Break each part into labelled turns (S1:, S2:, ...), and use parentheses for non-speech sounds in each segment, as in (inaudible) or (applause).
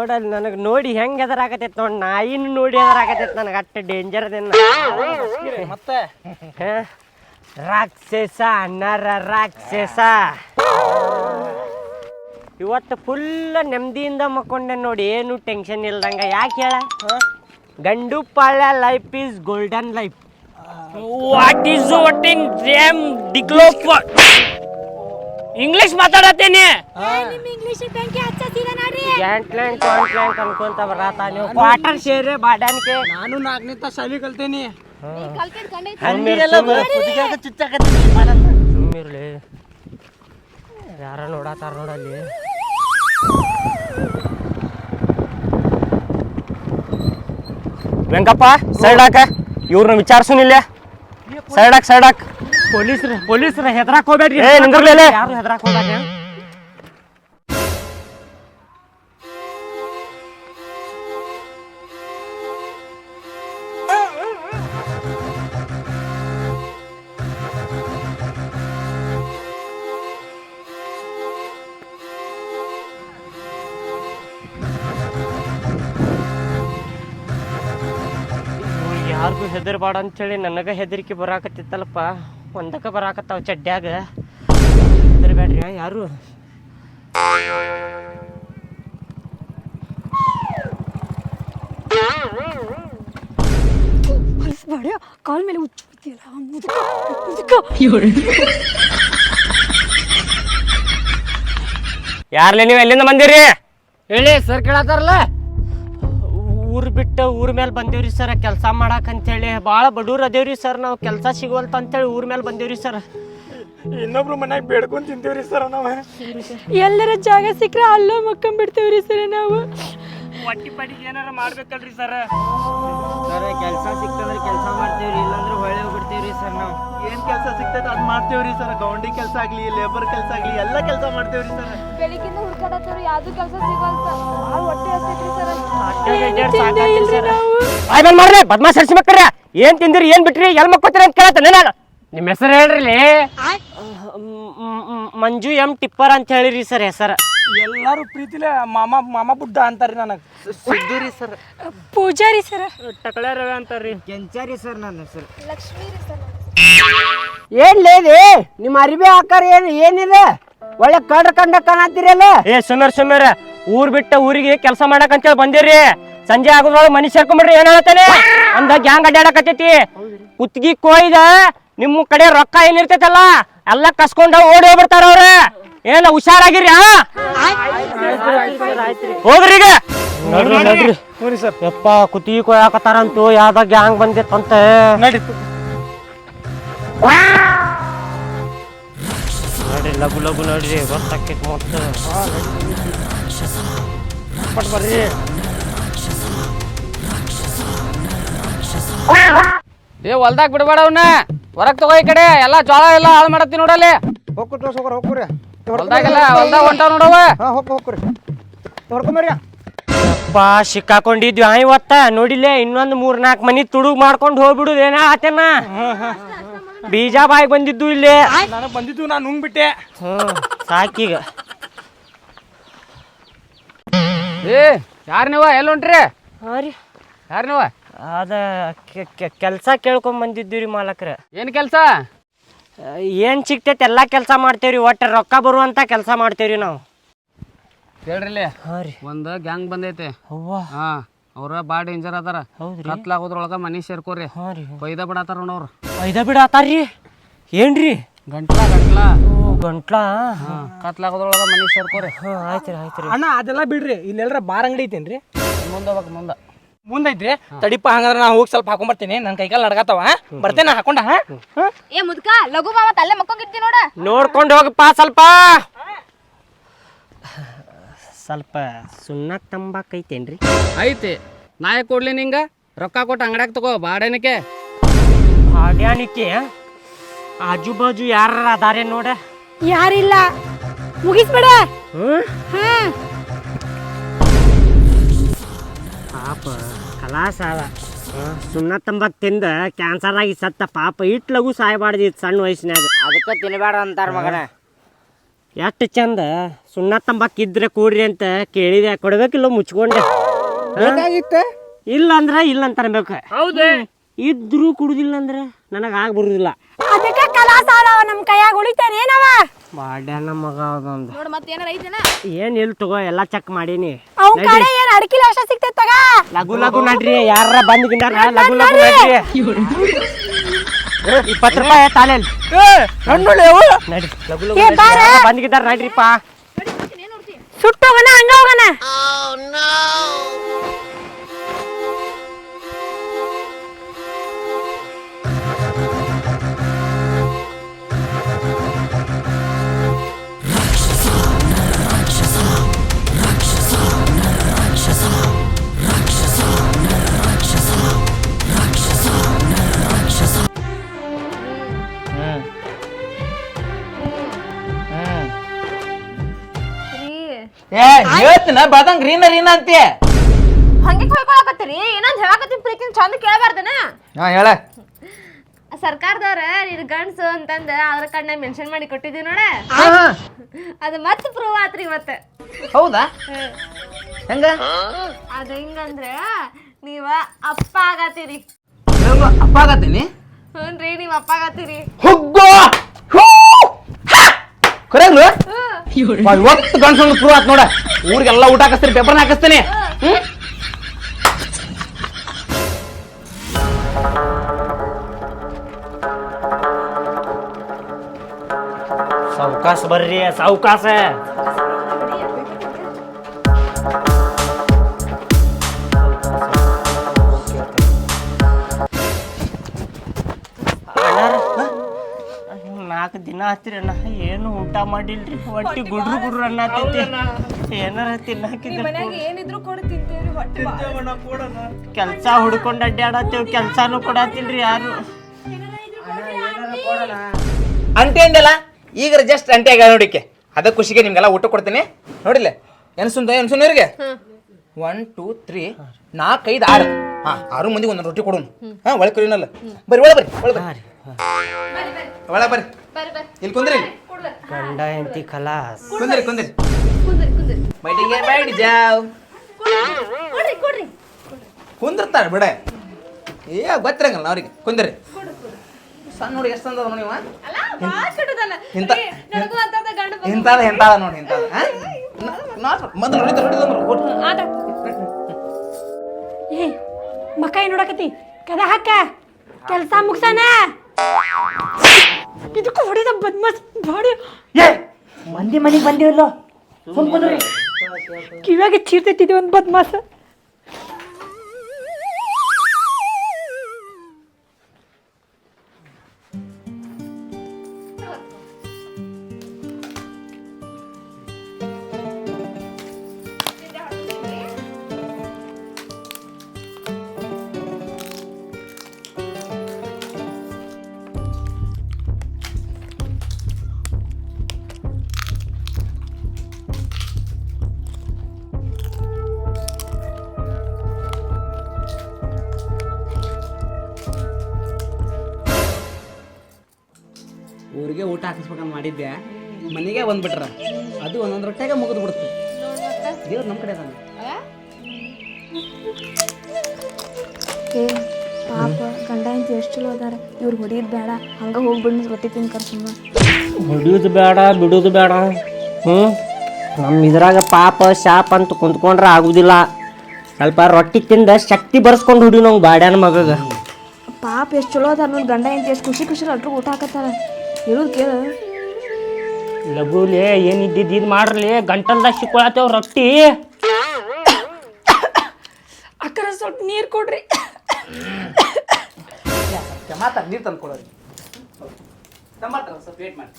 S1: Nodal ನನಗೆ ನೋಡಿ ಹೆಂಗೆ ಎದರಾಕತೈತೆ ನೋಡಿ ನಾಯಿನ ನೋಡಿ ಎದರಾಕತೈತೆ ನನಗೆ ಅಷ್ಟು ಡೇಂಜರ್ ಅದೇನ
S2: ಮತ್ತೆ?
S1: ರಾಕ್ಷಸ ನರ ರಾಕ್ಷಸ. ಇವತ್ತು ಫುಲ್ ನೆಮ್ಮದಿಯಿಂದ ಮಕ್ಕೊಂಡೆ ನೋಡಿ ಏನು ಟೆನ್ಷನ್ ಇಲ್ದಂಗ. ಯಾಕೆ ಹೇಳ? ಗಂಡು ಪಾಳ್ಯ life is golden life what is waiting in ರೇಮ್ ಡಿಗ್ಲೋಫ್ ಇಂಗ್ಲಿಷ್ ಮಾತಾಡತ್ತೀನಿ. ಅನ್ಕೊಂತ ಬರತ್ತ ನೀವು? ಕ್ವಾರ್ಟರ್ ಶೇರ್ ಬಾಡಾನಿಕೆ
S2: ನಾನು ನಾಲ್ಕನೇ ಶಾಲಿ ಕಲ್ತೇನಿ.
S1: ಸುಮ್ಮಿರ್ಲಿ ಯಾರ ನೋಡತ್ತಾರ ನೋಡಲ್ಲಿ ವೆಂಕಪ್ಪ ಸೈಡ್ ಹಾಕ. ಇವ್ರನ್ನ ವಿಚಾರಿಸುನಿಲ್ಲ ಸೈಡ್ ಹಾಕ್ ಸೈಡ್ ಹಾಕ್. ಪೊಲೀಸ್ರ ಪೊಲೀಸ್ರ ಹೆದರಾಕ್ ಹೋಗ್ಬೇಡ್ರಿ. ಏ ನಿಂದ್ರಲೇ ಯಾರು ಹೆದರಾಕ್ ಹೋಗ್ಬೇಡ್ರಿ? ಯಾರಿಗೂ ಹೆದರ್ಬಾಡ ಅಂತೇಳಿ ನನಗೆ ಹೆದರಿಕೆ ಬರಾಕತ್ತಿತ್ತಲ್ಲಪ್ಪ. ಒಂದಕ್ಕೆ ಬರಾಕತ್ತಾವ ಚಡ್ಡ್ಯಾಗ. ಬೇಡ್ರಿ ಯಾರು?
S3: ಹೊಲಿಸ್ಬೇಡ ಕಾಲ್ ಮೇಲೆ ಮುದುಕ
S1: ಯಾರ್ಲೆ ನೀವು ಎಲ್ಲಿಂದ ಬಂದಿರಿ?
S2: ಹೇಳಿ ಸರ್ ಕೇಳತ್ತಾರಲ್ಲ?
S1: ಊರ್ ಬಿಟ್ಟು ಊರ್ ಮೇಲೆ ಬಂದೇವ್ರಿ ಸರ್ ಕೆಲಸ ಮಾಡಕ್ ಅಂತೇಳಿ. ಭಾಳ ಬಡವ್ರು ಅದೇವ್ರಿ ಸರ್ ನಾವು ಕೆಲಸ ಸಿಗೋಲ್ತ ಅಂತೇಳಿ ಊರ್ ಮೇಲೆ ಬಂದೇವ್ರಿ ಸರ್.
S2: ಇನ್ನೊಬ್ರು ಮನ್ಯಾಗ ಬೇಡ್ಕೊಂಡ್ ತಿಂತೀವ್ರಿ ಸರ್ ನಾವು.
S3: ಎಲ್ಲರ ಜಾಗ ಸಿಕ್ಕ್ರೆ ಅಲ್ಲೇ ಮಕ್ಕಂಬಿಡ್ತೇವ್ರಿ ಸರ್ ನಾವು.
S1: ಏನಾರ ಮಾಡ್ಬೇಕಲ್ರಿ ಸರ್? ಸರ್ ಕೆಲಸ ಸಿಕ್ತಂದ್ರೆ ಕೆಲಸ ಹೋಗ್ಬಿಡ್ತೇವ್ರಿ ಸರ್ ನಾವು
S2: ಏನ್ ಕೆಲಸ ಸಿಗ್ತೈತೆ ಅದ್ ಮಾಡ್ತೇವ್ರಿ ಸರ್ ಗೌಂಡಿ ಕೆಲಸ ಆಗ್ಲಿ ಲೇಬರ್ ಕೆಲಸ ಆಗ್ಲಿ ಎಲ್ಲ ಕೆಲಸ ಮಾಡ್ತೇವ್ರಿ ಸರ್
S3: ಬೆಳಿಗ್ಗಿಂದ ಹುಡ್ಕಾಡತ್ತವ್ರಿ ಯಾವ್ದು ಕೆಲಸ ಸಿಗಲ್ತ ಭಾಳ ಹೊಟ್ಟೆ ಹಸ್ತೈತ್ರಿ ಸರ್?
S1: ಬಾಯ್ ಬಂದ್ ಮಾಡ್ರಿ ಬದ್ಮಾಸ್ ಹರಿಸಿ ಮಕ್ಕಳ್ರಿ. ಏನ್ ತಿಂದಿರಿ ಏನ್ ಬಿಟ್ರಿ ಎಲ್ ಮಕ್ಕೋತೀರಿ ಅಂತ ಕೇಳತ್ತೇನೆ ನಾನು ನಿಮ್ಮ ಹೆಸರು ಹೇಳ್ರಿ ಮಂಜು ಎಂ ಟಿಪ್ಪರ್ ಅಂತ ಹೇಳಿರಿ ಸರ್ ಹೆಸರು.
S2: ಎಲ್ಲಾರು ಪ್ರೀತಿಲೆ ಮಾಮ ಮಾಮ ಬುಡ್ಡ ಅಂತಾರಿ ನನಗೆ. ಸಿದ್ದೂರಿ ರೀ ಸರ್
S3: ಪೂಜಾರಿ ಸರ್
S1: ಟಕಳ ರವೆ ಅಂತಾರ್ರಿ.
S2: ಕೆಂಚಾರಿ ಸರ್ ನನ್ನ ಹೆಸರು.
S3: ಲಕ್ಷ್ಮೀರಿ ಸರ್
S4: ಏನ್ಲೇದಿ ನಿಮ್ಮ ಅರಿಬಿ ಆಕಾರ ಏನ್ ಏನಿದೆ? ಒಳ್ಳೆ ಕಡ್ರ ಕಂಡ ಕಾಣತ್ತೀರಲ್ಲ?
S1: ಏ ಸುಮರ್ ಸುಮರ್ ಊರ್ ಬಿಟ್ಟ ಊರಿಗೆ ಕೆಲಸ ಮಾಡಕ್ ಅಂತೇಳಿ ಬಂದಿರಿ. ಸಂಜೆ ಆಗೋದ್ರೊಳಗೆ ಮನಿ ಸೇರ್ಕೊಂಬಿಡ್ರಿ ಏನ್ ಹೇಳ್ತಾನೆ ಅಂದ ಗ್ಯಾಂಗ್ ಅಡ್ಡಾಡಕತ್ತೈತಿ ಕುತ್ತಿಗೆ ಕೋಯ್ದ ನಿಮ್ಮ ಕಡೆ ರೊಕ್ಕ ಏನಿರ್ತೈತಲ್ಲ ಎಲ್ಲ ಕಸ್ಕೊಂಡ ಓಡಿ ಹೋಗ್ಬಿಡ್ತಾರ ಅವ್ರ. ಏನ ಹುಷಾರಾಗಿರಿ ಹೋದ್ರಿ ಹೋಗ್ರಿ ಈಗ. ನೋಡ್ರಿ
S2: ಸರ್
S1: ಯಪ್ಪ ಕುತ್ತಿಗೆ ಕೊಯ್ಯಾಕತ್ತಾರಂತೂ ಯಾವ್ದ ಗ್ಯಾಂಗ್ ಬಂದಿತ್ತಂತೆ.
S2: ನಡಿ
S1: ನೋಡ್ರಿ ಲಗು ಲಗು ನೋಡ್ರಿ ಗೊತ್ತಾಕೈತಿ ಮತ್ತೆ
S2: ಪಟ್ ಬರ್ರಿ
S5: ಏ ಹೊಲ್ದಾಗ ಬಿಡಬೇಡ ಅವನ್ನ ಹೊರಗ್ ತಗೋ ಈ ಕಡೆ. ಎಲ್ಲ ಜೋಳ ಎಲ್ಲ ಹಾಳು ಮಾಡತ್ತಿ ನೋಡಲ್ಲಿ.
S4: ಹೋಗ್ರಿ ಹೋಗ್ರಿ ಹೋಗ್ರಿ
S5: ಹೊಲ್ದಾಗೆಲ್ಲ ಹೊಲ್ದಾಗ ಹೊಂಟಾವ ನೋಡವ
S4: ಹಾ ಹೋಗ್ ಹೋಗ್ರಿ ಹೊಡ್ಕೊಂಬರ್ರಿ
S1: ಬಾ ಸಿಕ್ಕಾಕೊಂಡಿದ್ವಿ. ಆಯ್ ಇವತ್ತ ನೋಡಿಲ್ಲೇ ಇನ್ನೊಂದು ಮೂರ್ ನಾಲ್ಕು ಮನಿ ತುಡುಗ್ ಮಾಡ್ಕೊಂಡು ಹೋಗ್ಬಿಡುದು ಏನ ಆತೇನ ಬೀಜ ಬಾಯಿ ಬಂದಿದ್ದು ಇಲ್ಲಿ.
S2: ನನಗೆ ಬಂದಿದ್ದು ನಾನು ನುಂಗ್ಬಿಟ್ಟೆ.
S1: ಹ್ಞೂ ಸಾಕೀಗ.
S5: ಏ ಯಾರು ನೀವ ಎಲ್ಲಿ ಹೊಂಟ್ರಿ?
S1: ಹಾ ರೀ.
S5: ಯಾರ್ ನೀವ
S1: ಅದ ಕೆಲಸ ಕೇಳ್ಕೊಂಡ್ ಬಂದಿದ್ದೀವಿ ರೀ ಮಾಲಕ್ರ.
S5: ಏನ್ ಕೆಲಸ?
S1: ಏನ್ ಸಿಗ್ತೈತೆ ಎಲ್ಲಾ ಕೆಲಸ ಮಾಡ್ತೇವ್ರಿ ಒಟ್ಟ ರೊಕ್ಕ ಬರುವಂತ ಕೆಲಸ ಮಾಡ್ತೇವ್ರಿ ನಾವು.
S5: ಹೇಳ್ರಿ
S1: ಹಾ ರೀ.
S5: ಒಂದ್ ಗ್ಯಾಂಗ್ ಬಂದೈತೆ.
S1: ಅವ್ವ.
S5: ಹಾ. ಅವ್ರ ಬಾ ಡೇಂಜರ್ ಅದಾರ.
S1: ಹೌದ್ರಿ?
S5: ಕತ್ಲಾಗೋದ್ರೊಳಗ ಮನಿ ಸೇರ್ಕೋರಿ.
S1: ಹಾ ರೀ
S5: ಕೊಯ್ದ ಬಿಡತ್ತಾರ ನೋಡವ್ರು
S1: ಬಿಡತ್ತಾರ್ರಿ? ಏನ್ರಿ?
S5: ಗಂಟ್ಲಾ ಗಂಟ್ಲಾ.
S1: ಓ ಗಂಟ್ಲಾ?
S5: ಹಾ ಕತ್ಲಾಗೋದ್ರೊಳಗ ಮನಿ ಸೇರ್ಕೋರಿ.
S1: ಹಾ ಆಯ್ತು ಆಯ್ತ್ರಿ.
S2: ಅಣ್ಣ ಅದೆಲ್ಲ ಬಿಡ್ರಿ ಇಲ್ಲೆಲ್ರ ಬಾರ್ ಅಂಗಡಿ ಐತೇನ್ರಿ?
S5: ಮುಂದ ಮುಂದೆ ಮುಂದ.
S2: ಮುಂದೈತ್ರಿ? ತಡಿಪ ಹಂಗಂದ್ರ ನಾ ಹೋಗಿ ಸ್ವಲ್ಪ ಹಾಕೊಂಬರ್ತೀನಿ ನನ್ನ ಕೈಕಾಲು ನಡಗತ್ತವ ಬರ್ತೇನೆ ಹಾಕೊಂಡ ಹಾ?
S3: ಏ ಮುದ್ಕ ಲಘು ಬಾವ ತಲೆ ಮಕ್ಕೊಂಗಿರ್ತಿ ನೋಡ.
S1: ನೋಡ್ಕೊಂಡು ಹೋಗಪ್ಪ ಸ್ವಲ್ಪ. ಸ್ವಲ್ಪ ಸುಣ್ಣಕ್ ತಂಬಾಕ್ ಐತೇನ್ರಿ?
S5: ಐತಿ. ನಾ ಯಾಕ್ ಕೊಡ್ಲಿ ನಿಂಗ? ರೊಕ್ಕ ಕೊಟ್ಟು ಅಂಗಡ್ಯಾಗ ತಗೋ ಬಾಡೇನಕ್ಕೆ
S1: ಬಾಡ್ಯಾನಿಕೆ ಆಜು ಬಾಜು ಯಾರ ಅದಾರೆ ನೋಡ.
S3: ಯಾರಿಲ್ಲ. ಮುಗಿಸ್ಬೇಡ. ಹಾ.
S1: ಪಾಪ ಕಲಾಸ ಅದ ಸುಣ್ಣ ತಂಬಾಕ್ ತಿಂದ ಕ್ಯಾನ್ಸರ್ ಆಗಿ ಸತ್ತ ಪಾಪ ಇಟ್ ಲಘು ಸಾಯಬಾರ್ದು ಇತ್ತು ಸಣ್ಣ ವಯಸ್ಸಿನಾಗ
S4: ಅದಕ್ಕೆ ತಿನ್ಬೇಡ ಅಂತಾರ ಮಗನ.
S1: ಎಷ್ಟು ಚಂದ? ಸುಣ್ಣ ತಂಬಾಕ್ ಇದ್ರೆ ಕೂಡ್ರಿ ಅಂತ ಕೇಳಿದೆ. ಕೊಡ್ಬೇಕಿಲ್ಲ ಮುಚ್ಕೊಂಡೆ. ಇಲ್ಲ ಅಂದ್ರೆ ಇಲ್ಲ ಅಂತ ಅನ್ಬೇಕು. ಹೌದು. ಇದ್ರು ಕುಡುದಿಲ್ಲ ಅಂದ್ರೆ ನನಗೆ ಆಗ ಬರುದಿಲ್ಲ
S3: ಅದಕ್ಕೆ ಕಲಾಸಾಲ ನಮ್ಮ ಕೈಯಾಗ ಉಳಿತಾನೆ ಏನವ?
S1: ಬಾಡ್ಯಾನ ಮಗ ಅದೊಂದು.
S3: ನೋಡ್ ಮತ್ತೆ ಏನಾರ ಐತೆನ?
S1: ಏನ್ ಇಲ್ಲ ತಗೋ ಎಲ್ಲಾ ಚೆಕ್ ಮಾಡೀನಿ.
S3: ಅವ್ನ ಕಡೆ ಏನ್ ಅಷ್ಟ ಸಿಗ್ತೈತ್ ತಗ?
S1: ಲಘು ಲಘು ನಡ್ರಿ. ಯಾರ ಬಂದ್ ಗಿಂದಾರ ಲಘು ಲಘು ನಡ್ರಿ. ಇಪ್ಪತ್ತು ರೂಪಾಯಿ ತಾಲೇಲ್ ನಡಿ. ಲಘು ಲಘು
S3: ಏ, ಬಾರ.
S1: ಬಂದ್ಗಿದ್ದಾರ ನಡ್ರಿಪ್ಪ.
S3: ಸುಟ್ಟು ಹೋಗಣ ಹಂಗ ಹೋಗಣ.
S2: ಹೇಳ್ತೀನ ಬಾದಂಗ್ ರೀನ ರೀನ ಅಂತೀಯ?
S6: ಹಂಗೆ ಕೊಯ್ಕೊಳಕತ್ತೀರಿ ಏನಂತ ಹೇಳಕತ್ತೀನಿ ಪ್ರೀತಿನ ಚಂದ ಕೇಳಬಾರ್ದನ?
S2: ಹಾ ಹೇಳ.
S6: ಸರ್ಕಾರದವ್ರ ಇದು ಗಂಡ್ಸು ಅಂತಂದ ಅದ್ರ ಕಾರ್ಡ್ನ ಮೆನ್ಷನ್ ಮಾಡಿ ಕೊಟ್ಟಿದ್ದೀವಿ ನೋಡ? ಅದು ಮತ್ತೆ ಪ್ರೂವ್ ಆತ್ರಿ ಇವತ್ತು.
S2: ಹೌದಾ? ಹೆಂಗ?
S6: ಅದು ಹೆಂಗಂದ್ರೆ ನೀವ ಅಪ್ಪ ಆಗತ್ತೀರಿ.
S2: ಹೇಳು, ಅಪ್ಪ ಆಗತ್ತೀನಿ?
S6: ಹ್ಞೂನ್ರಿ ನೀವ್ ಅಪ್ಪ ಆಗತ್ತೀರಿ.
S2: ಹುಗ್ಗೋ! ಕರೆಗ್ಲು ಇವತ್ತು ಗಂಡ್ಸೊಂದು ಪ್ರೂವ್ ಆತ್ ನೋಡ. ಊರಿಗೆಲ್ಲ ಊಟ ಹಾಕಿಸ್ತೀನಿ ಪೇಪರ್ನ ಹಾಕಿಸ್ತೀನಿ. ಹ್ಮ್?
S1: ಸಾವ್ಕಾಸ ಬರ್ರಿ ಸಾವ್ಕಾಸ. ನಾಲ್ಕು ದಿನ ಹತ್ತಿರ ಅಣ್ಣ. ಏನು ಊಟ ಮಾಡಿಲ್ರಿ. ಹೊಟ್ಟಿ ಗುಡ್ರು ಗುಡ್ರು ಅನ್ನತೈತಿ ಏನಾರ ತಿನ್ನಾಕಿದ್ರೆ
S6: ಏನಿದ್ರು ಕೊಡು ತಿಂತೀವ್ರಿ ಹೊಟ್ಟೆ
S1: ಕೆಲಸ ಹುಡ್ಕೊಂಡು ಅಡ್ಡಾಡತ್ತೇವ್ ಕೆಲಸನೂ ಕೊಡತ್ತಿಲ್ರಿ ಯಾರು.
S2: ಅಂಟಿ ಅಂದಲ್ಲ ಈಗ ಜಸ್ಟ್ ಅಂಟಿ ಆಗ ನೋಡಿಕೆ ಅದ ಖುಷಿಗೆ ನಿಮ್ಗೆಲ್ಲ ಊಟ ಕೊಡ್ತೀನಿ. ನೋಡಿಲ್ಲ? ಎನ್ಸುಂದ ಎನ್ಸುನ್ ಇವ್ರಿಗೆ? ಒನ್ ಟೂ ತ್ರೀ ನಾಲ್ಕೈದು ಆರು. ಹಾ ಆರು ಮಂದಿಗೆ ಒಂದೊಂದು ರೊಟ್ಟಿ ಕೊಡೋಣ ಹಾ ಒಳಗೆ ಕರೀನಲ್ಲ. ಬರ್ರಿ ಒಳ ಬರ್ರಿ ಒಳ ಬರ್ರಿ ಒಳ ಬರ್ರಿ. ಇಲ್ಲಿ ಕುಂದ್ರಿ.
S1: ಗಂಡ ಕಲಾಸ್
S2: ಕುಂದ್ರಿ ಕುಂದ್ರಿ.
S6: ಕುಂದ್ರಿ ಕುಂದ್ರಿ.
S2: ಬೈಟಿಗೆ ಬೈಟ್ ಜಾವ್. ಕುಂದಿರ್ತಾರೆ ಬಿಡ. ಏ ಗೊತ್ತಿರಂಗಲ್ಲ ಅವ್ರಿಗೆ. ಕುಂದ್ರಿ. ಸಣ್ಣ ನೋಡಿ ಎಷ್ಟು ಅಂದದ ನೋಡಿ ಇಂಥ ಇಂಥದ ಎಂತಾದ ನೋಡಿ ಇಂಥದ. ಮೊದಲು ನೋಡಿದ್ರು ನೋಡಿದ್ರೆ
S6: ಆಟ
S3: ಏ ಮಕ್ಕ ಏನ್ ನೋಡಕತ್ತಿ? ಕದ ಹಾಕ. ಕೆಲಸ ಮುಗ್ಸಾನ? ಇದಕ್ಕೂ ಹೊಡೆದ ಬದ್ಮಾಸ್ ಬಾಡಿ
S1: ಮಂದಿ ಮನೆಗೆ ಬಂದಿವಲ್ಲ?
S3: ಕಿವಿಯಾಗೆ ಚೀರ್ತೈತಿದ್ವಿ ಒಂದು ಬದ್ಮಾಸ.
S2: ಊಟ ಹಾಕಿಸ್ಬೇಕಂತ ಮಾಡಿದ್ದೆ ಮನೆಗೆ ಬಂದ್ಬಿಟ್ರ. ಅದು ಒಂದೊಂದು ರೊಟ್ಟೆಗೆ ಮುಗಿದು ಬಿಡುತ್ತೆ ದೇವ್ರು ನಮ್ಮ ಕಡೆ ಅದಾನೆ.
S7: ಏ ಪಾಪ ಗಂಡ ಅಂತ ಎಷ್ಟು ಚಲೋ ಅದಾರ. ಇವ್ರು ಹೊಡಿಯೋದು ಬೇಡ ಹಂಗ ಹೋಗ್ಬಿಡ್ ರೊಟ್ಟಿ ತಿನ್ಕರ್ ಸುಮ್ಮ
S1: ಹೊಡಿಯೋದು ಬೇಡ ಬಿಡೋದು ಬೇಡ. ಹ್ಞೂ ನಮ್ಮ ಇದ್ರಾಗ ಪಾಪ ಶಾಪ ಅಂತ ಕುಂತ್ಕೊಂಡ್ರೆ ಆಗುದಿಲ್ಲ. ಸ್ವಲ್ಪ ರೊಟ್ಟಿ ತಿಂದ ಶಕ್ತಿ ಬರ್ಸ್ಕೊಂಡು ಹುಡಿ ನಾವು ಬಾಡ್ಯಾನ ಮಗಗ.
S7: ಪಾಪ ಎಷ್ಟು ಚಲೋ ಅದಾರ ನೋಡಿ ಗಂಡ ಅಂತ ಎಷ್ಟು ಖುಷಿ ಖುಷಿ ಅಲ್ರು ಊಟ ಹಾಕತ್ತಾರ. ಹೇಳುದು ಕೇಳ
S1: ಲಘುಲೆ ಏನಿದ್ದಿದ್ದು ಇದು ಮಾಡ್ರಲಿ ಗಂಟಲ್ದಾಗ ಸಿಕ್ಕೊಳತ್ತೇವ್ ರೊಟ್ಟಿ.
S3: ಅಕ್ಕರ ಸ್ವಲ್ಪ ನೀರು ಕೊಡ್ರಿ.
S2: ಮಾತಾಡ ನೀರು ತಂದು ಕೊಡೋದು ಟಮಾಟ ಸ್ವಲ್ಪ ವೇಟ್ ಮಾಡಿ.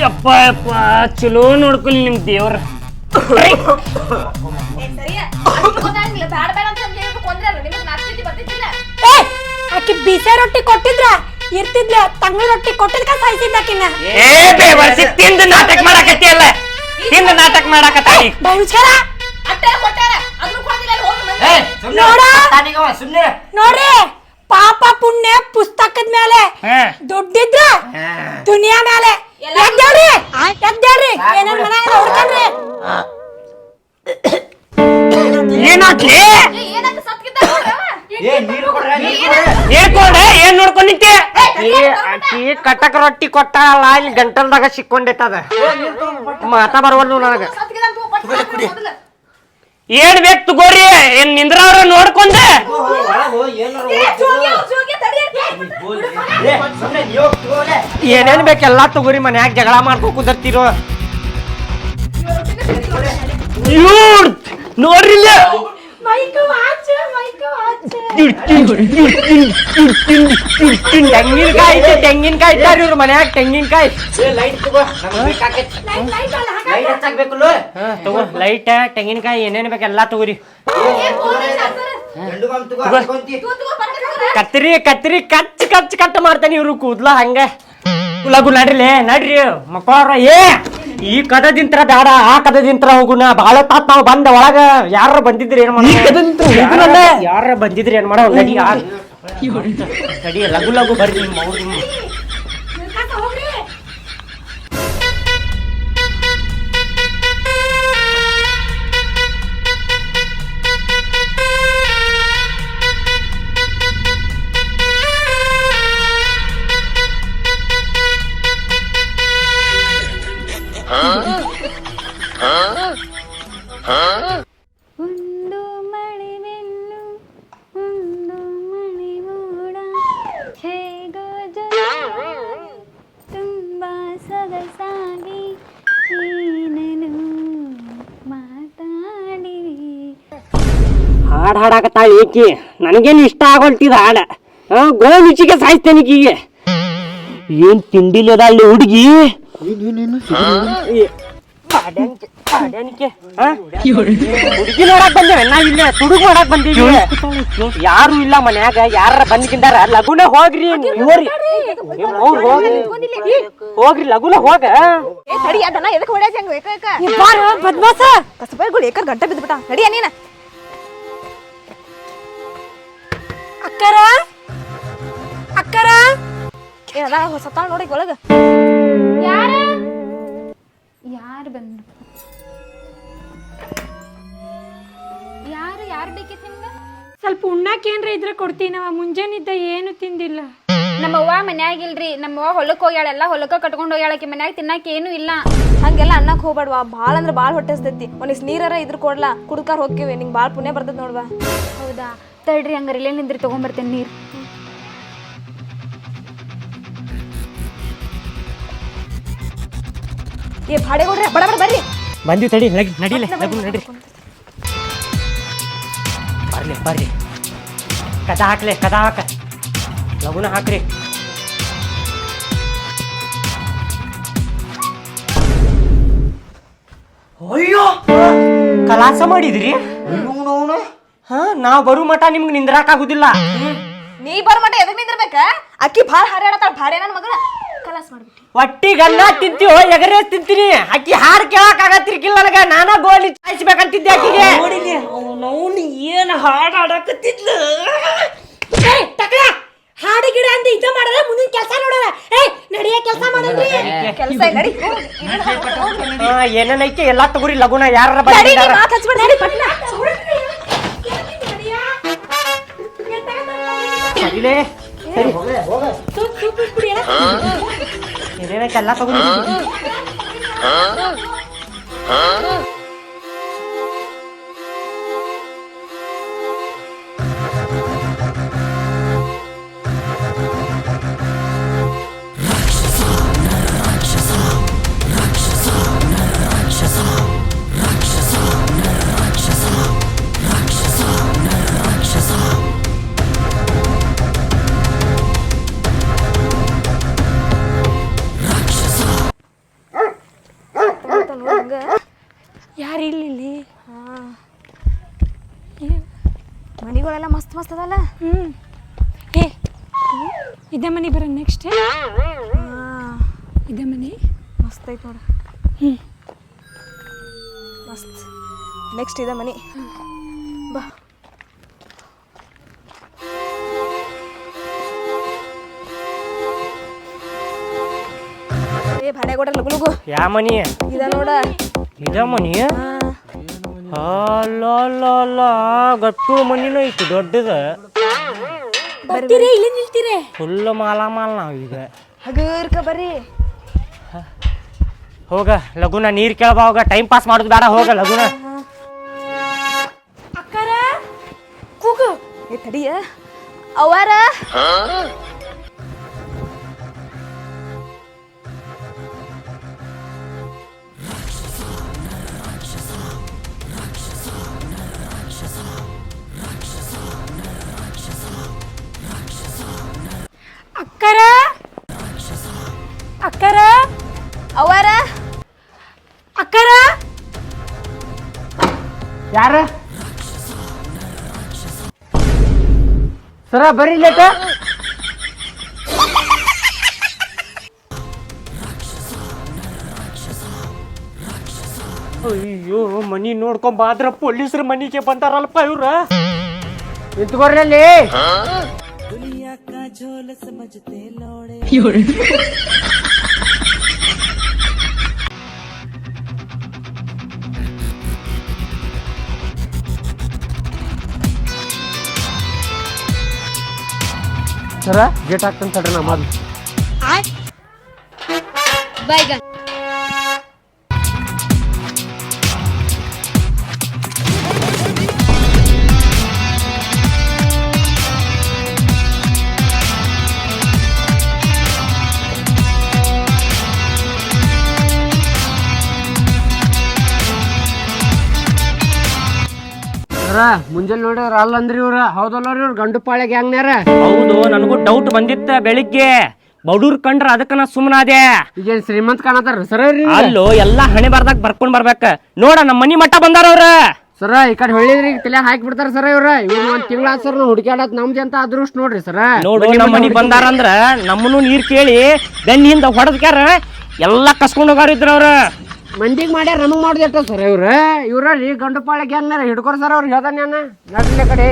S1: ಯಪ್ಪ ಯಪ್ಪ ಚಲೋ ನೋಡ್ಕೊಳ್ಳಿ ನಿಮ್ ದೇವ್ರ.
S3: ಆಕಿ ಬಿಸಿ ರೊಟ್ಟಿ ಕೊಟ್ಟಿದ್ರ ಇರ್ತಿದ್ಲ ತಂಗಳ ರೊಟ್ಟಿ ಕೊಟ್ಟಿದ್ಕ ಸಾಯ್ಸಿದ್ದಾಕಿನ್ನ
S1: ಏ ಬೇವರ್ಸಿ ತಿಂದು ನಾಟಕ ಮಾಡಕತ್ತಿ ಅಲ್ಲ ತಿಂದು ನಾಟಕ ಮಾಡಕತ್ತಿ.
S3: ಬಾಯ್ ಮುಚ್ಕರ
S7: ಅಟ್ಟೆ ಕೊಟ್ಟಾರ. ಅದನ್ನು ಕೊಡ್ತಿಲ್ಲ ಹೋಗಿ
S3: ನೋಡ್ರಿ. ಪಾಪ ಪುಣ್ಯ ಪುಸ್ತಕದ ಮೇಲೆ.
S1: ಹಾ.
S3: ದುಡ್ಡಿದ್ರ ದುನಿಯಾ ಮೇಲೆ. ಎದ್ದೇಳ್ರಿ ಏನೇನ್ ಮನ್ಯಾಗ (coughs)
S1: ಏನಾತ್ಲಿ
S7: ಏ,
S1: ಏನ್ ನೋಡ್ಕೊಂಡ್ ನಿಂತೆ? ಅಕ್ಕಿ ಕಟಕ್ ರೊಟ್ಟಿ ಕೊಟ್ಟಾಳ ಇಲ್ಲಿ ಗಂಟಲ್ದಾಗ ಸಿಕ್ಕೊಂಡೈತದ. ಮಾತಾ ಬರವಲ್ಲು ನನಗ.
S7: ಕೊಟ್ಟು ಮೊದಲು.
S1: ಏನ್ ಬೇಕು ತಗೋರಿ ಏನ್ ನಿಂದ್ರವ್ರ ನೋಡ್ಕೊಂಡೆ. ಏನೇನ್ ಬೇಕೆಲ್ಲಾ ತಗೋರಿ ಮನ್ಯಾಗ ಜಗಳ ಮಾಡ್ಕೊ ಕುದರ್ತಿರೋ? ಇವ್ರ್ ತೆಂಗಿನಕಾಯಿ ಐತೆ ತೆಂಗಿನಕಾಯಿ ಇಟ್ಟಾರ ಇವ್ರ ಮನ್ಯಾಗ ತೆಂಗಿನಕಾಯಿ ತಗೋ ಲೈಟ್ ತೆಂಗಿನಕಾಯಿ ಏನೇನ್ ಬೇಕು ಎಲ್ಲಾ ತಗೋರಿ. ಕತ್ರಿ ಕತ್ರಿ ಕಚ್ ಕಚ್ ಕಟ್ ಮಾಡ್ತಾನೆ ಇವ್ರು ಕೂದ್ಲ ಹಂಗ ಲಗು ನಡ್ರಿಲೆ ನಡ್ರಿ ಮಕ್ಕಳ ಏ ಈ ಕದದಿಂತ್ರ ಬೇಡ ಆ ಕದದಿಂತ್ರ ಹೋಗುಣ. ಬಾಳ ತಾತ್ ನಾವು ಬಂದ ಒಳಗ. ಯಾರ ಬಂದಿದ್ರಿ ಏನ್ ಮಾಡ ಯಾರ ಬಂದಿದ್ರಿ ಏನ್ ಮಾಡೋ ನಡಿ ಯಾರ್ ನಡಿ ಲಗು ಲಗು ಬರ್ರಿ ನಿಮ್ಮ ಅವ್ರ್. ನಿಮ್ಮ. ಹಾಡಾಕತ್ತಾಳ ನನಗೇನು ಇಷ್ಟ ಆಗೋಲ್ತಿದ ಹಾಡ. ಗೋ ರುಚಿಗೆ ಸಾಯ್ತೇನೆ ಈಕಿಗೆ. ಏನ್ ತಿಂಡಿಲದ ಅಲ್ಲಿ ಹುಡುಗಿ? ಹುಡುಗಿ ನೋಡಕ್ ಬಂದೇವೆ ನಾ ಇಲ್ಲ ತುಡುಗ್ ನೋಡಕ್ ಬಂದೀವಿ ಯಾರು ಇಲ್ಲ ಮನ್ಯಾಗ ಯಾರ ಬಂದ್ಕಿಂದಾರ ಲಗುನ ಹೋಗ್ರಿ ಹೋಗ್ರಿ. ಹೋಗ್ರಿ ಲಗುನ ಹೋಗ.
S7: ತಡಿ, ಅದನ್ನ ಎದಕ್ ಹೊಡ್ಯಾಕ್ ಹೆಂಗ್
S3: ಬದ್ಮಾಸ.
S7: ಕಸಬರ್ಗಳು ಏಕರ್ ಗಂಟೆ ಬಿದ್ಬಿಟ್ಟ ನಡಿಯ ನೀನ.
S3: ಅಕ್ಕರ? ಅಕ್ಕರ?
S7: ಅದ ಹೊಸತಾಳ ನೋಡಿ ಒಳಗ.
S8: ಯಾರ? ಯಾರು ಬಂದ್ರು? ಯಾರು ಯಾರು ಬೇಕಿತ್ತು ನಿಮ್ಗೆ?
S3: ಸ್ವಲ್ಪ ಉಣ್ಣಾಕ್ ಏನ್ರ ಇದ್ರೆ ಕೊಡ್ತೀನವ ಮುಂಜಾನಿದ್ದ ಏನು ತಿಂದಿಲ್ಲ.
S8: ನಮ್ಮವ್ವ ಮನ್ಯಾಗ ಇಲ್ರಿ ನಮ್ಮವ್ವ ಹೊಲಕ್ಕೆ ಹೋಗ್ಯಾಳ ಎಲ್ಲ ಹೊಲಕ್ಕೆ ಕಟ್ಕೊಂಡು ಹೋಗ್ಯಾಳಕಿ ಮನ್ಯಾಗ ತಿನ್ನಾಕ ಏನು ಇಲ್ಲ.
S7: ಹಂಗೆಲ್ಲ ಅನ್ನಕ್ ಹೋಗ್ಬೇಡ್ವಾ ಭಾಳ ಅಂದ್ರ ಭಾಳ ಹೊಟ್ಟೆಸ್ತೈತಿ. ಒಂದಿಸ್ ನೀರಾರ ಇದ್ರ ಕೊಡ್ಲಾ ಕುಡ್ಕಾರ ಹೋಗ್ಕಿವಿ ನಿಂಗ್ ಭಾಳ ಪುಣ್ಯ ಬರ್ತದ ನೋಡ್ವಾ.
S8: ಹೌದಾ? ತಡ್ರಿ ಹಂಗಾರೆ ಇಲ್ಲೇ ನಿಂದ್ರಿ ತಗೊಂಬರ್ತೇನೆ ನೀರು.
S7: ಏ ಭಾಡೆ ಕೊಡ್ರಿ ಬಡ ಬಡ ಬರ್ರಿ.
S1: ಬಂದಿವಿ ತಡಿ ನಡಿ ನಡಿಲೆ ಲಗು ನಡ್ರಿ ಬರ್ಲಿ ಬರ್ರಿ ಕದ ಹಾಕ್ಲೆ ಕದ ಹಾಕ ಲಗುನ ಹಾಕ್ರಿ ಅಯ್ಯೋ! ಕಲಾಸ ಮಾಡಿದ್ರಿ? ಹಾ ನಾವ್ ಬರು ಮಠ ನಿಮ್ಗೆ ನಿಂದ್ರಾಕ್ ಆಗುದಿಲ್ಲ
S7: ನೀ ಬರೋ ಮಟ ಎದಕ್ ನಿಂದಿರ್ಬೇಕ? ಅಕ್ಕಿ ಭಾಳ ಹಾರಾಡತಾಳ ಭಾರಿ ನನ್ನ ಮಗಳ ಕಲಾಸ್ ಮಾಡ್ಬಿಟ್ಟಿ.
S1: ಒಟ್ಟಿಗನ್ನ ತಿಂತೀವೋ ಎಗರೇ ತಿಂತೀನಿ. ಅಕ್ಕಿ ಹಾರ್ ಕೇಳಕ್ ಆಗತ್ತಿರ್ಕಿಲ್ಲ ನನಗ. ನಾನ ಗೋಲಿ ಚಾಯಿಸ್ಬೇಕಂತಿದ್ದೆ ಅಕ್ಕಿಗೆ. ಏನ್ ಹಾಡ್ ಆಡಕತ್ತಿದ್ಲು
S3: ಹಾಡು ಗಿಡ ಅಂತ ಇದ್ದ ಮಾಡದ ಮುಂದಿನ ಕೆಲಸ ನೋಡದ ಏ ನಡೆಯ ಕೆಲಸ ಮಾಡಲ್ರಿ
S7: ಕೆಲಸ ನಡಿ.
S1: ಆ, ಏನೇನೈತಿ ಎಲ್ಲಾ ತಗೋರಿ ಲಗುನ ಯಾರ
S7: ನಡಿ ಮಾತ್ ಹಚ್ಬೇಡ ನಡಿ ಪಟ್ನ.
S1: ಸರಿಲೇ ಸರಿ. ಏನೇನೈತಿ ಎಲ್ಲಾ ತಗೋರಿ.
S3: ಇಲ್ಲಿ.
S7: ಮನಿಗಳೆಲ್ಲ ಮಸ್ತ್ ಮಸ್ತ್ ಅದಲ್ಲ?
S3: ಹ್ಞೂ ಏ ಇದೇ ಮನೆ ಬರ ನೆಕ್ಸ್ಟ್ ಇದೇ ಮನೆ.
S8: ಮಸ್ತ್ ಐತೆ ನೋಡ. ಮಸ್ತ್. ನೆಕ್ಸ್ಟ್ ಇದೆ ಮನಿ. ಬಾ. ಏ ಭಾಡೆ ಕೊಡ ಲಗು ಲಗು.
S1: ಯಾ ಮನಿ?
S8: ಇದ ನೋಡ.
S1: ಇದ ಮನಿ? ಅಲ್ಲ ಅಲ್ಲ ಅಲ್ಲ ಗಟ್ಟು ಮನಿನೂ ಐತಿ ದೊಡ್ಡದ.
S3: ಬರ್ತೀರಿ ಇಲ್ಲಿ ನಿಲ್ತೀರಿ?
S1: ಫುಲ್ ಮಾಲ ಮಾಲ್ ನಾವ್ ಈಗ.
S8: ಹಗರ್ಕ ಬರ್ರಿ.
S1: ಹೋಗ ಲಗುನ ನೀರ್ ಕೇಳಬಾ ಹೋಗ ಟೈಮ್ ಪಾಸ್ ಮಾಡೋದು ಬೇಡ ಹೋಗ ಲಗುನ.
S3: ಅಕ್ಕರ ಕೂಗು.
S8: ಏ ತಡಿಯ. ಅವರ.
S4: ಸರ ಬರ್ರಿ ಲೇಟ
S1: ಅಯ್ಯೋ ಮನಿ ನೋಡ್ಕೊಂಡ್ ಬಾದ್ರ ಪೊಲೀಸರ ಮನಿಗೆ ಬಂದಾರಲ್ಪ ಇವ್ರ.
S4: ನಿಂತ್ಕೊರ್ರಿ ಅಲ್ಲಿ ಸರ ಗೇಟ್ ಹಾಕ್ತಂತ ಬೈ ನಾ ಸರ ಮುಂಜಾನೆ ನೋಡಿದ್ರ ಅಲ್ಲ ಅಂದ್ರಿ ಇವ್ರ? ಹೌದಲ್ಲ ಇವ್ರ ಇವ್ರು ಗಂಡು ಪಾಳೆ ಗ್ಯಾಂಗ್ನ್ಯಾರ?
S1: ಹೌದು ನನಗೂ ಡೌಟ್ ಬಂದಿತ್ತ ಬೆಳಿಗ್ಗೆ. ಬಡೂರ್ ಕಂಡ್ರ ಅದಕ್ಕ ನಾ ಸುಮ್ಮನಾದೆ
S4: ಈಗೇನ್ ಶ್ರೀಮಂತ ಕಾಣತಾರ ಸರ ರೀ
S1: ಅಲ್ಲೋ ಎಲ್ಲಾ ಹಣೆ ಬರ್ದಾಗ ಬರ್ಕೊಂಡ್ ಬರ್ಬೇಕ. ನೋಡ ನಮ್ಮ ಮನಿ ಮಟ್ಟ ಬಂದಾರ ಅವ್ರ.
S4: ಸರ ಈ ಕಡೆ ಹೊಳ್ಳಿದ್ರಿ ತಲೆ ಹಾಕಿ ಬಿಡ್ತಾರ ಸರ ಇವ್ರ. ಇವ್ರು ಒಂದ್ ತಿಂಗಳ ಸರ್ ಹುಡುಕ್ಯಾಡತ್ ನಮ್ದು ಅಂತ ಅದೃಷ್ಟ ನೋಡ್ರಿ ಸರ.
S1: ನೋಡು ನಮ್ಮ ಮನಿ ಬಂದಾರ ಅಂದ್ರ ನಮ್ಮನ್ನು ನೀರ್ ಕೇಳಿ ಬೆನ್ನಿಂದ ಹೊಡೆದ್ಕ್ಯಾರ ಎಲ್ಲಾ ಕಸ್ಕೊಂಡ್ ಹೋಗಾರಿದ್ರ ಅವ್ರ.
S4: ಮಂದಿಗ್ ಮಾಡ್ಯಾರ ನಮಗ್ ಮಾಡ್ದಿಟ್ಟ ಸರ್ ಇವ್ರ? ಇವ್ರ ರೀ ಗಂಡು ಪಾಳೆ ಗ್ಯಾಂಗ್ನಾರ ಹಿಡ್ಕೊರ್ ಸರ್ ಅವ್ರು ಹೇಳ್ದಾನೆ ನಾನು ನಡ್ಲೆ ಕಡೆ.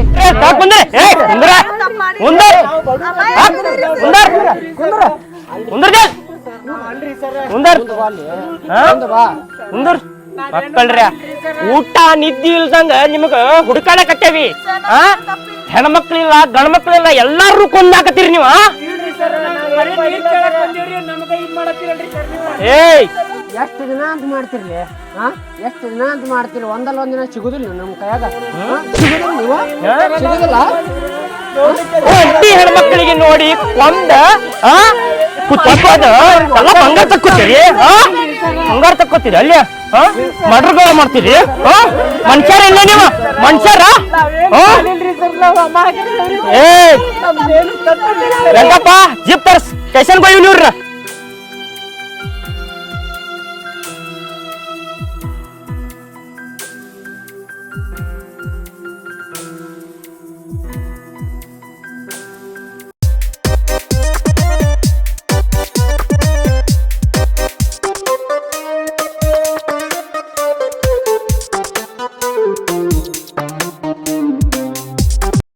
S1: ಊಟ ನಿದ್ದಿ ಇಲ್ದಂಗ ನಿಮಗ ಹುಡುಕಾಡಕತ್ತೇವಿ ಹೆಣ್ಮಕ್ಳಿಲ್ಲ ಗಂಡ್ಮಕ್ಳಿಲ್ಲ ಎಲ್ಲಾರು ಕೊಂದಾಕತ್ತೀರಿ ನೀವು. ಏಯ್
S4: ಎಷ್ಟು ದಿನ ಅಂತ ಮಾಡ್ತಿರ್ಲಿ ಹಾ ಎಷ್ಟು ದಿನ ಅಂತ ಮಾಡ್ತಿರ್ಲಿ, ಒಂದಲ್ಲ ಒಂದಿನ ಸಿಗುದಿಲ್ಲ ನಮ್ ಕೈಯಾಗ? ಸಿಗುದಿಲ್ಲ
S1: ಹೆಣ್ಮಕ್ಳಿಗೆ ನೋಡಿ ಒಂದ ಬಂಗಾರ ತಕ್ಕೋತೀರಿ? ಆ? ಬಂಗಾರ ತಕ್ಕೋತೀರಿ ಅಲ್ಲಿ? ಆ? ಮಡ್ರಗಳ ಮಾಡ್ತೀರಿ? ಆ? ಇಲ್ಲ ನೀವು? ಮನುಷ್ಯರ? ಆ? ಏ! ರಂಗಪ್ಪ ಜಿಪ್ ತರ್ಸ್ ಸ್ಟೇಷನ್ ಬೈ ನೀವ್ರ